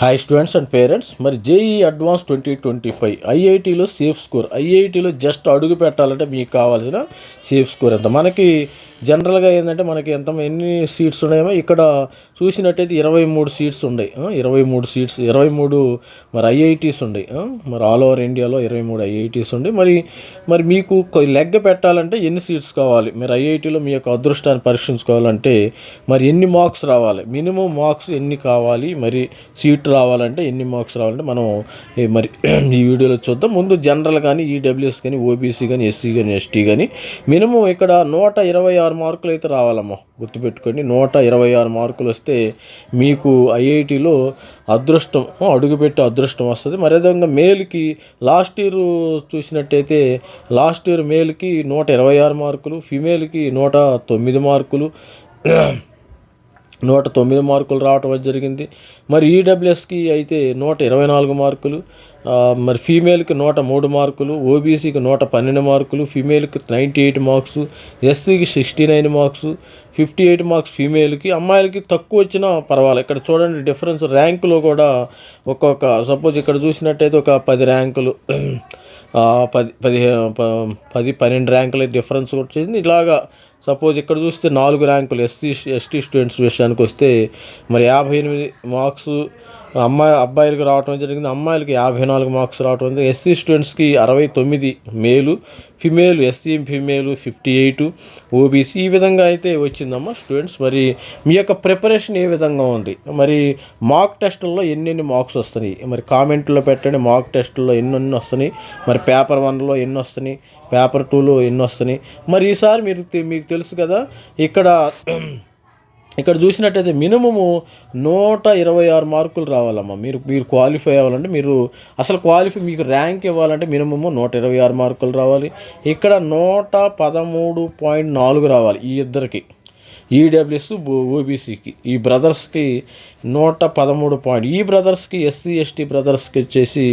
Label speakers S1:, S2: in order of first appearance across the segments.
S1: Hi students and parents మరి JEE advanced twenty twenty five ఐఐటీలో safe score ఐఐటీలో just అడుగు పెట్టాలంటే మీకు కావాల్సిన సేఫ్ స్కోర్ ఎంత? మనకి జనరల్గా ఏంటంటే మనకి ఎంత ఎన్ని సీట్స్ ఉన్నాయో ఇక్కడ చూసినట్టయితే ఇరవై మూడు సీట్స్ ఉన్నాయి ఇరవై మూడు సీట్స్ ఇరవై మూడు మరి ఐఐటీస్ ఉన్నాయి మరి ఆల్ ఓవర్ ఇండియాలో ఇరవై మూడు ఐఐటీస్ ఉన్నాయి మరి మరి మీకు లెగ్గ పెట్టాలంటే ఎన్ని సీట్స్ కావాలి? మీరు ఐఐటీలో మీ యొక్క అదృష్టాన్ని పరీక్షించుకోవాలంటే మరి ఎన్ని మార్క్స్ రావాలి? మినిమం మార్క్స్ ఎన్ని కావాలి? మరి సీట్ రావాలంటే ఎన్ని మార్క్స్ రావాలంటే మనం మరి ఈ వీడియోలో చూద్దాం. ముందు జనరల్ కానీ ఈడబ్ల్యూఎస్ కానీ ఓబీసీ కానీ ఎస్సీ కానీ ఎస్టీ కానీ మినిమం ఇక్కడ నూట ఇరవై ఆరు మార్కులు అయితే రావాలమ్మా. గుర్తుపెట్టుకోండి నూట ఇరవై ఆరు మార్కులు వస్తే మీకు ఐఐటిలో అదృష్టం అడుగుపెట్టే అదృష్టం వస్తుంది. మరి విధంగా మేల్కి లాస్ట్ ఇయర్ చూసినట్టయితే లాస్ట్ ఇయర్ మేల్కి నూట ఇరవై ఆరు మార్కులు ఫిమేల్కి నూట తొమ్మిది మార్కులు నూట తొమ్మిది మార్కులు రావటం అది జరిగింది. మరి ఈడబ్ల్యూఎస్కి అయితే నూట ఇరవై నాలుగు మార్కులు మరి ఫీమేల్కి నూట మూడు మార్కులు ఓబీసీకి నూట పన్నెండు మార్కులు ఫీమేల్కి ninety eight marks ఎస్సీకి sixty nine marks fifty eight marks ఫీమేల్కి అమ్మాయిలకి తక్కువ వచ్చినా పర్వాలేదు ఇక్కడ చూడండి డిఫరెన్స్ ర్యాంకులో కూడా ఒక్కొక్క సపోజ్ ఇక్కడ చూసినట్టయితే ఒక పది ర్యాంకులు పది పదిహే ప- పది పన్నెండు ర్యాంకుల డిఫరెన్స్ వచ్చేసింది ఇలాగా సపోజ్ ఇక్కడ చూస్తే నాలుగు ర్యాంకులు ఎస్సీ ఎస్టీ స్టూడెంట్స్ విషయానికి వస్తే మరి యాభై ఎనిమిది మార్క్స్ అమ్మాయి అబ్బాయిలకు రావటం జరిగింది. అమ్మాయిలకి యాభై నాలుగు మార్క్స్ రావటం జరిగింది. ఎస్సీ స్టూడెంట్స్కి అరవై తొమ్మిది male female SC female fifty eight OBC ఈ విధంగా అయితే వచ్చిందమ్మా స్టూడెంట్స్. మరి మీ యొక్క ప్రిపరేషన్ ఏ విధంగా ఉంది? మరి మాక్ టెస్టుల్లో ఎన్నెన్ని మార్క్స్ వస్తున్నాయి? మరి కామెంట్లో పెట్టండి. మాక్ టెస్టుల్లో ఎన్నెన్ని వస్తున్నాయి? మరి పేపర్ వన్లో ఎన్ని వస్తున్నాయి? పేపర్ టూలో ఎన్ని వస్తున్నాయి? మరి ఈసారి మీరు మీకు తెలుసు కదా ఇక్కడ ఇక్కడ చూసినట్టయితే మినిమము నూట ఇరవై ఆరు మార్కులు రావాలమ్మా. మీరు మీరు క్వాలిఫై అవ్వాలంటే మీరు అసలు క్వాలిఫై మీకు ర్యాంక్ ఇవ్వాలంటే మినిమము నూట ఇరవై ఆరు మార్కులు రావాలి. ఇక్కడ నూట పదమూడు పాయింట్ నాలుగు రావాలి ఈ ఇద్దరికి. ఈడబ్ల్యూఎస్ ఓబీసీకి. ఈ బ్రదర్స్కి నూట పదమూడు పాయింట్ ఈ బ్రదర్స్కి ఎస్సీ ఎస్టీ బ్రదర్స్కి వచ్చేసి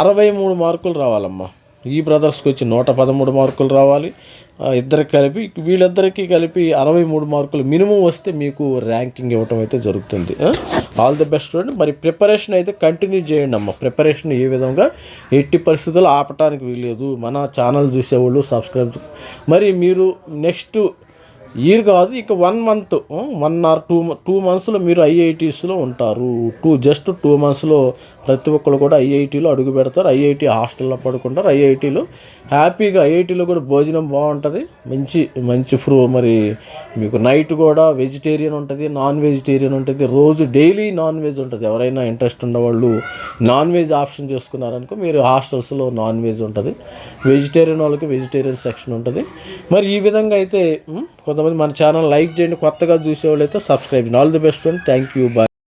S1: అరవై మూడు మార్కులు రావాలమ్మా. ఈ బ్రదర్స్కి వచ్చి నూట పదమూడు మార్కులు రావాలి. ఇద్దరికి కలిపి వీళ్ళిద్దరికీ కలిపి అరవై మూడు మార్కులు మినిమం వస్తే మీకు ర్యాంకింగ్ ఇవ్వటం అయితే జరుగుతుంది. ఆల్ ది బెస్ట్ స్టూడెంట్ మరి ప్రిపరేషన్ అయితే కంటిన్యూ చేయండి అమ్మ. ప్రిపరేషన్ ఏ విధంగా? ఎట్టి పరిస్థితుల్లో ఆపటానికి వీలేదు మన ఛానల్ చూసేవాళ్ళు సబ్స్క్రైబ్ మరి మీరు నెక్స్ట్ ఇయర్ కాదు ఇక one month one or two two మంత్స్లో మీరు ఐఐటీస్లో ఉంటారు. టూ జస్ట్ టూ మంత్స్లో ప్రతి ఒక్కరు కూడా ఐఐటీలో అడుగు పెడతారు. ఐఐటి హాస్టల్లో పడుకుంటారు. ఐఐటీలో హ్యాపీగా ఐఐటీలో కూడా భోజనం బాగుంటుంది. మంచి మంచి ఫ్రూ మరి మీకు నైట్ కూడా వెజిటేరియన్ ఉంటుంది నాన్ వెజిటేరియన్ ఉంటుంది. రోజు డైలీ నాన్ వెజ్ ఉంటుంది. ఎవరైనా ఇంట్రెస్ట్ ఉన్నవాళ్ళు నాన్ వెజ్ ఆప్షన్ చేసుకున్నారనుకో మీరు హాస్టల్స్లో నాన్ వెజ్ ఉంటుంది. వెజిటేరియన్ వాళ్ళకి వెజిటేరియన్ సెక్షన్ ఉంటుంది. మరి ఈ విధంగా అయితే కొంతమంది కొంతమంది మన ఛానల్ లైక్ చేయండి కొత్తగా చూసేవాళ్ళు అయితే subscribe all the best friend thank you bye